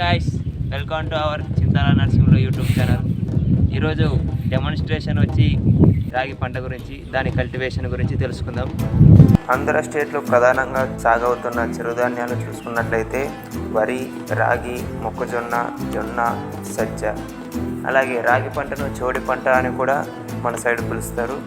Guys welcome to our Chintala Narasimhulu YouTube channel ఈరోజు demonstration వచ్చి రాగి పంట గురించి దాని కల్టివేషన్ గురించి తెలుసుకుందాం. ఆంధ్ర స్టేట్లో ప్రధానంగా సాగవుతున్న చిరుధాన్యాలు చూసుకున్నట్లయితే వరి రాగి మొక్కజొన్న జొన్న సజ్జ. అలాగే రాగి పంటను చోడి పంట అని కూడా మన సైడ్ పిలుస్తారు.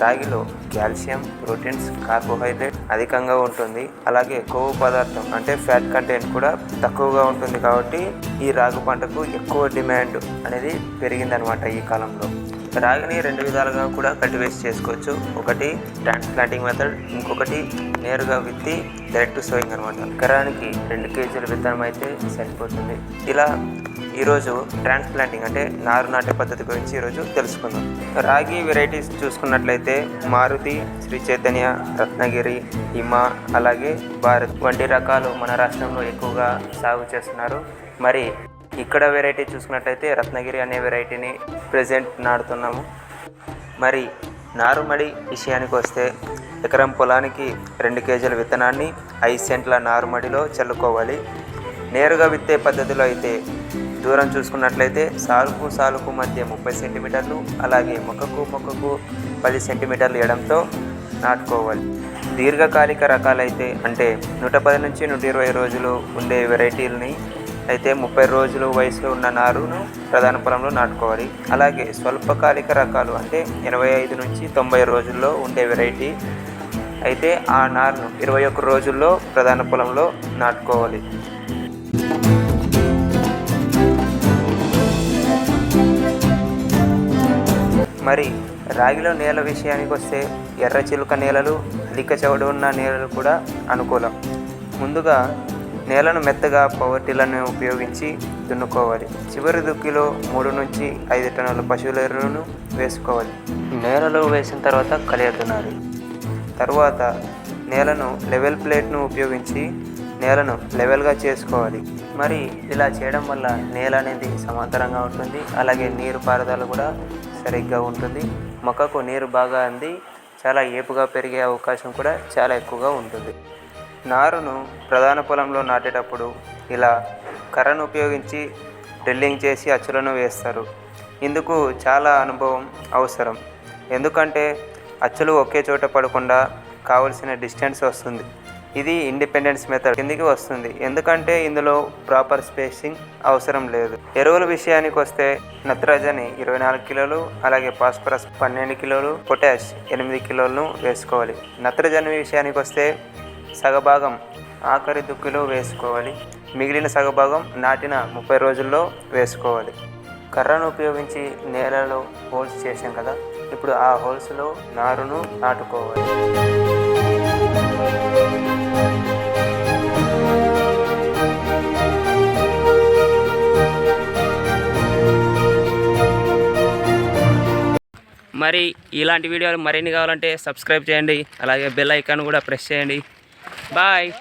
రాగిలో కాల్షియం ప్రోటీన్స్ కార్బోహైడ్రేట్ అధికంగా ఉంటుంది. అలాగే కొవ్వు పదార్థం అంటే ఫ్యాట్ కంటెంట్ కూడా తక్కువగా ఉంటుంది కాబట్టి ఈ రాగి పంటకు ఎక్కువ డిమాండ్ అనేది పెరిగిందనమాట ఈ కాలంలో. రాగిని రెండు విధాలుగా కూడా కల్టివేట్ చేసుకోవచ్చు. ఒకటి ట్రాన్స్ప్లాంటింగ్ మెథడ్ ఇంకొకటి నేరుగా విత్తి డైరెక్ట్ సోయింగ్ అనమాట ఎకరానికి రెండు కేజీల విత్తనం అయితే సరిపోతుంది. ఇలా ఈరోజు ట్రాన్స్ప్లాంటింగ్ అంటే నారు నాటే పద్ధతి గురించి ఈరోజు తెలుసుకుందాం. రాగి వెరైటీస్ చూసుకున్నట్లయితే మారుతి శ్రీ చైతన్య రత్నగిరి హిమ అలాగే భారత్ వంటి రకాలు మన రాష్ట్రంలో ఎక్కువగా సాగు చేస్తున్నారు. మరి ఇక్కడ వెరైటీ చూసుకున్నట్లయితే రత్నగిరి అనే వెరైటీని ప్రజెంట్ నాడుతున్నాము. మరి నారుమడి విషయానికి వస్తే ఎకరం పొలానికి రెండు కేజీల విత్తనాన్ని ఐదు సెంట్ల నారుమడిలో చల్లుకోవాలి. నేరుగా విత్తే పద్ధతిలో అయితే దూరం చూసుకున్నట్లయితే సాలుకు సాలుకు మధ్య ముప్పై సెంటీమీటర్లు అలాగే మొక్కకు మొక్కకు పది సెంటీమీటర్లు ఎడంతో నాటుకోవాలి. దీర్ఘకాలిక రకాలైతే అంటే నూట పది నుంచి నూట ఇరవై రోజులు ఉండే వెరైటీలని అయితే ముప్పై రోజులు వయసులో ఉన్న నారును ప్రధాన పొలంలో నాటుకోవాలి. అలాగే స్వల్పకాలిక రకాలు అంటే ఎనభై ఐదు నుంచి తొంభై రోజుల్లో ఉండే వెరైటీ అయితే ఆ నారును ఇరవై ఒక్క రోజుల్లో ప్రధాన పొలంలో నాటుకోవాలి. మరి రాగిలో నేల విషయానికి వస్తే ఎర్ర చిలుక నేలలు అధిక చవుడు ఉన్న నేలలు కూడా అనుకూలం. ముందుగా నేలను మెత్తగా పవర్ ఉపయోగించి దున్నుకోవాలి. చివరి దుక్కిలో మూడు నుంచి ఐదు టన్నుల పశువుల ఎరువును వేసుకోవాలి. నేలలో వేసిన తర్వాత కలియతున్నారు తర్వాత నేలను లెవెల్ ప్లేట్ను ఉపయోగించి నేలను లెవెల్గా చేసుకోవాలి. మరి ఇలా చేయడం వల్ల నేల అనేది సమాంతరంగా ఉంటుంది. అలాగే నీరు పారుదల కూడా సరిగ్గా ఉంటుంది. మొక్కకు నీరు బాగా అంది చాలా ఏపుగా పెరిగే అవకాశం కూడా చాలా ఎక్కువగా ఉంటుంది. నారును ప్రధాన పొలంలో నాటేటప్పుడు ఇలా కర్రను ఉపయోగించి డ్రిల్లింగ్ చేసి అచ్చులను వేస్తారు. ఇందుకు చాలా అనుభవం అవసరం. ఎందుకంటే అచ్చులు ఒకే చోట పడకుండా కావలసిన డిస్టెన్స్ వస్తుంది. ఇది ఇండిపెండెన్స్ మెథడ్ కిందికి వస్తుంది. ఎందుకంటే ఇందులో ప్రాపర్ స్పేసింగ్ అవసరం లేదు. ఎరువుల విషయానికి వస్తే నత్రజని ఇరవై నాలుగు కిలోలు అలాగే ఫాస్ఫరస్ పన్నెండు కిలోలు పొటాష్ ఎనిమిది కిలోలను వేసుకోవాలి. నత్రజని విషయానికి వస్తే సగభాగం ఆఖరి దుక్కిలో వేసుకోవాలి. మిగిలిన సగభాగం నాటిన ముప్పై రోజుల్లో వేసుకోవాలి. కర్రను ఉపయోగించి నేలలో హోల్స్ చేసాం కదా ఇప్పుడు ఆ హోల్స్లో నారును నాటుకోవాలి. మరి ఇలాంటి వీడియోలు మరిన్ని కావాలంటే సబ్స్క్రైబ్ చేయండి అలాగే బెల్ ఐకాన్ కూడా ప్రెస్ చేయండి. Bye.